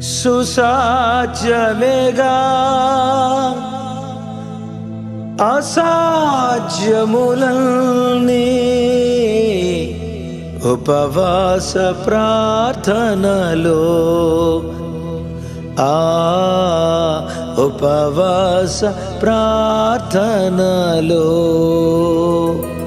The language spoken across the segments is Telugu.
सुसा चलेगा असाध्य उपवास प्रार्थनलो आ उपवास प्रार्थनलो लो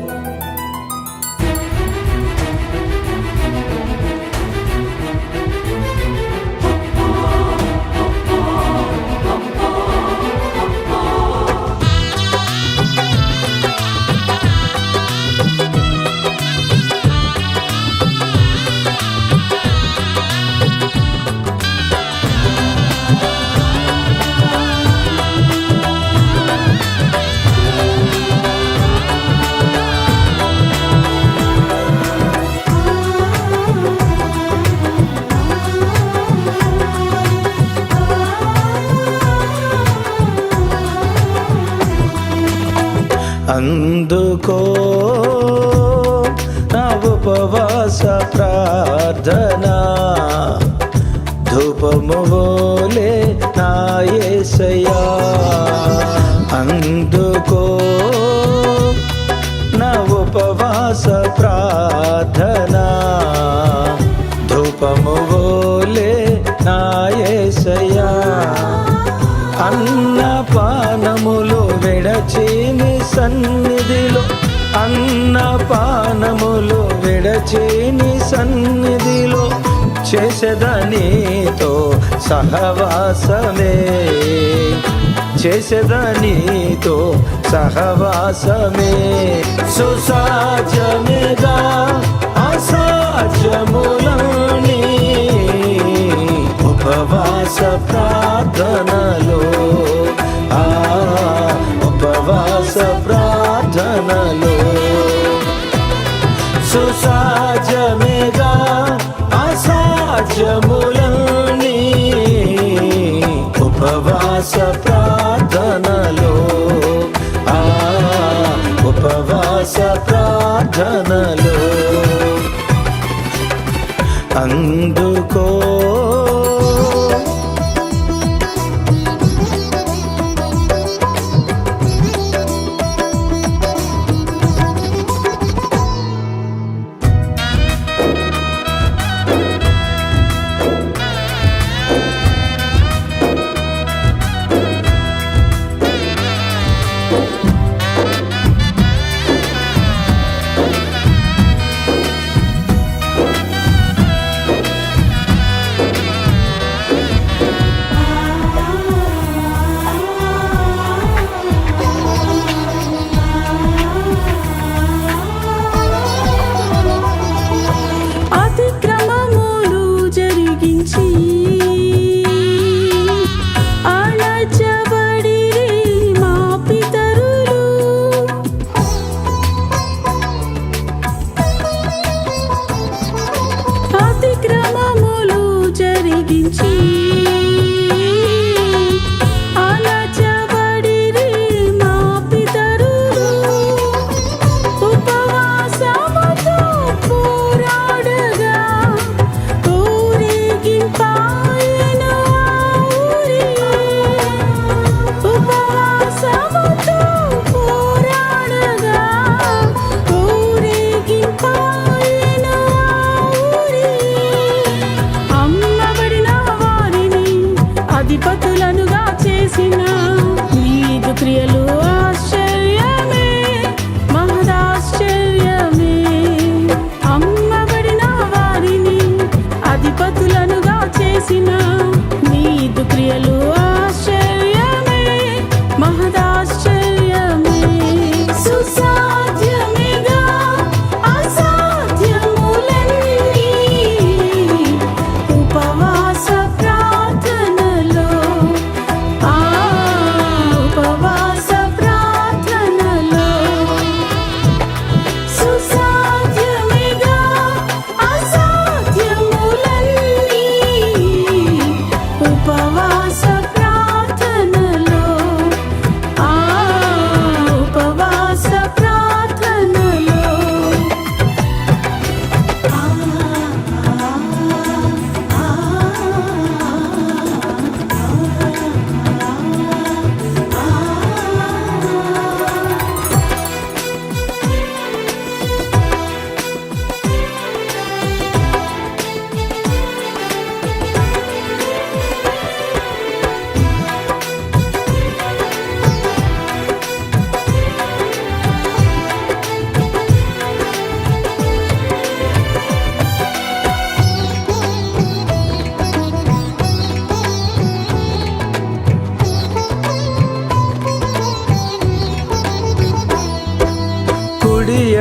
అందుకో నా ఉపవాస ప్రార్థన. ధూపము వోలే నాయసయా అందుకో నా ఉపవాస ప్రార్థన. ధూపము సన్నిధిలో అన్నపానములు విడచేని సన్నిధిలో చేసేదనితో సహవాసమే. చేసేదనితో సహవాసమే. సుసాధ్యమేగా అసాధ్యములని ఉపవాస ప్రార్థనలో ఆ సహవాస ప్రార్థనలో. సుసాధ్యమేగా అసాధ్యములని ఉపవాస ప్రార్థనలో. ఆ ఉపవాస ప్రార్థనలో. అందుకో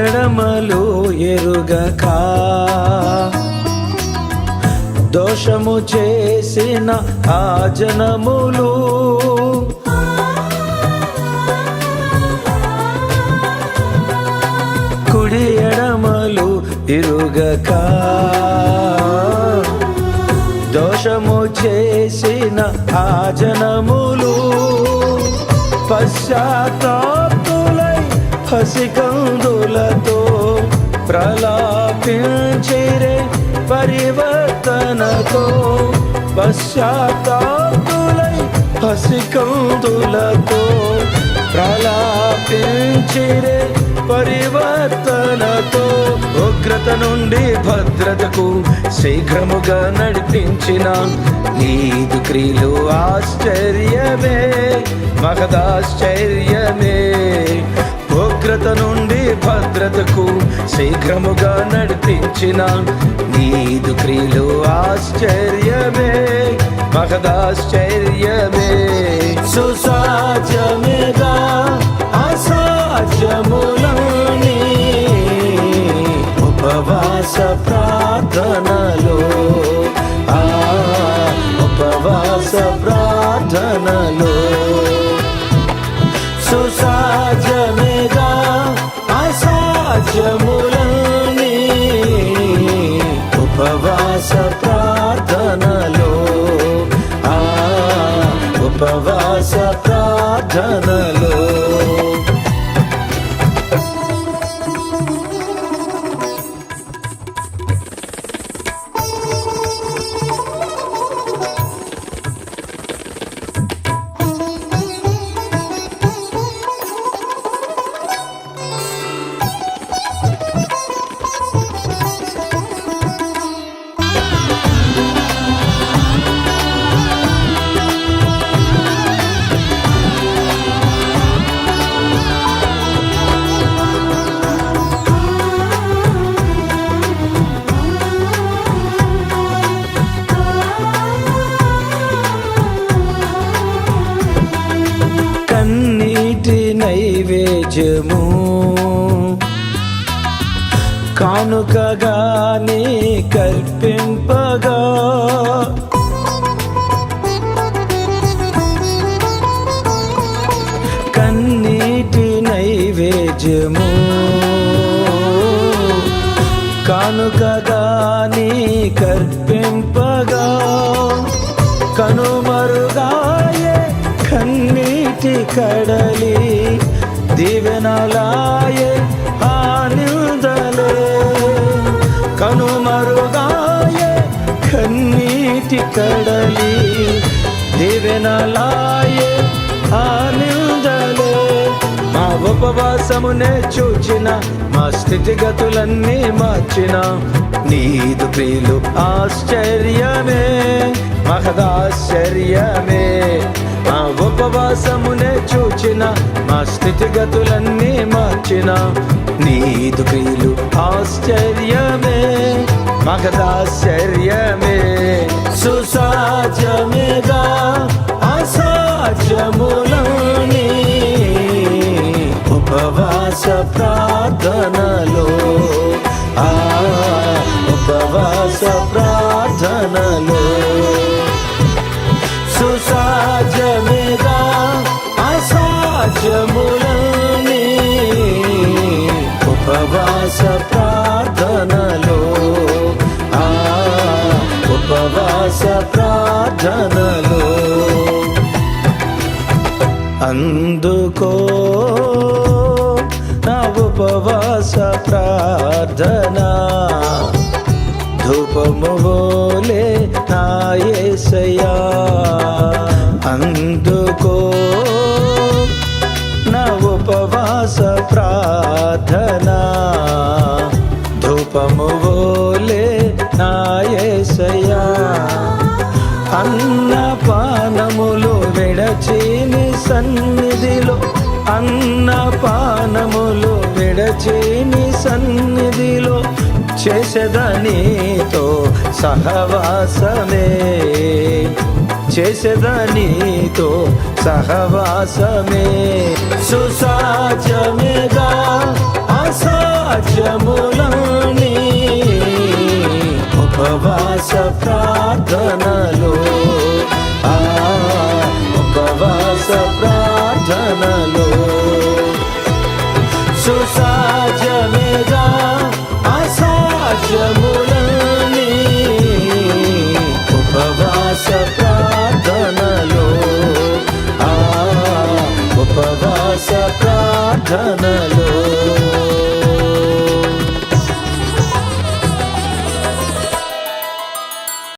ఎడమలు ఎరుగక. దోషము చేసిన ఆ జనములు కుడి ఎడమలు ఇరుగక దోషము చేసిన ఆ జనములు పశ్చాత్తాపులై హసికందులతో ప్రలాపించిరే పరివర్తనతో పశ్చాత్తాపులై హసికందులతో ప్రలాపించిరే పరివర్తనతో ఉగ్రత నుండి భద్రతకు శీఘ్రముగా నడిపించిన నీదు క్రియలు ఆశ్చర్యమే మహదాశ్చర్యమే. ఉగ్రత నుండి భద్రతకు శీఘ్రముగా నడిపించిన నీదు క్రియలు ఆశ్చర్యమే మహదాశ్చర్యమే. సుసాధ్యమేగా అసాధ్యములని ఉపవాస ప్రార్థనలో. ఆ ఉపవాస ప్రార్థనలో. సుసా అసాధ్యములని ఉపవాస ప్రార్థనలో. ఆ ఉపవాస ప్రార్థనలో. నైవేద్యము కానుకగానే కల్పింపగా. కన్నీటి నైవేద్యము. కానుకగానే కల్పింపగా. కనుమరుగాయే కన్నీటి కడలి. దీవెనలాయే ఆనందలే కనుమరుగాయే కన్నీటి కడలి. దీవెనలాయే ఆనందలే మా ఉపవాసమునే చూచిన మా స్థితిగతులన్నీ మార్చిన. నీదు ప్రియులు ఆశ్చర్యమే మహదాశ్చర్యమే. మా ఉపవాసమునే చూచిన మా స్థితిగతులన్నీ మార్చిన. నీదు ప్రియులు ఆశ్చర్యమే మగదాశ్చర్యమే సుసాధ్యమేగా అసాధ్యములని ఉపవాస ప్రార్థనలో. ఆ ఉపవాస ప్రార్థన ప్రార్థనలో అందుకో నా ఉపవాస ప్రార్థన. ధూపము బోలే నాయసయా అందుకో నా ఉపవాస ప్రార్థన. ధూపము బోలే అన్నపానములు విడచేని సన్నిధిలో చేసేదనితో సహవాసమే. చేసేదనితో సహవాసమే. సుసాచమేగా అసాచములని ఉపవాస ప్రార్థనలో. ఆ ఉపవాస ప్రార్థనలో. అసాధ్యములని ఉపవాస ప్రార్థనలో. ఆ ఉపవాస ప్రార్థనలో.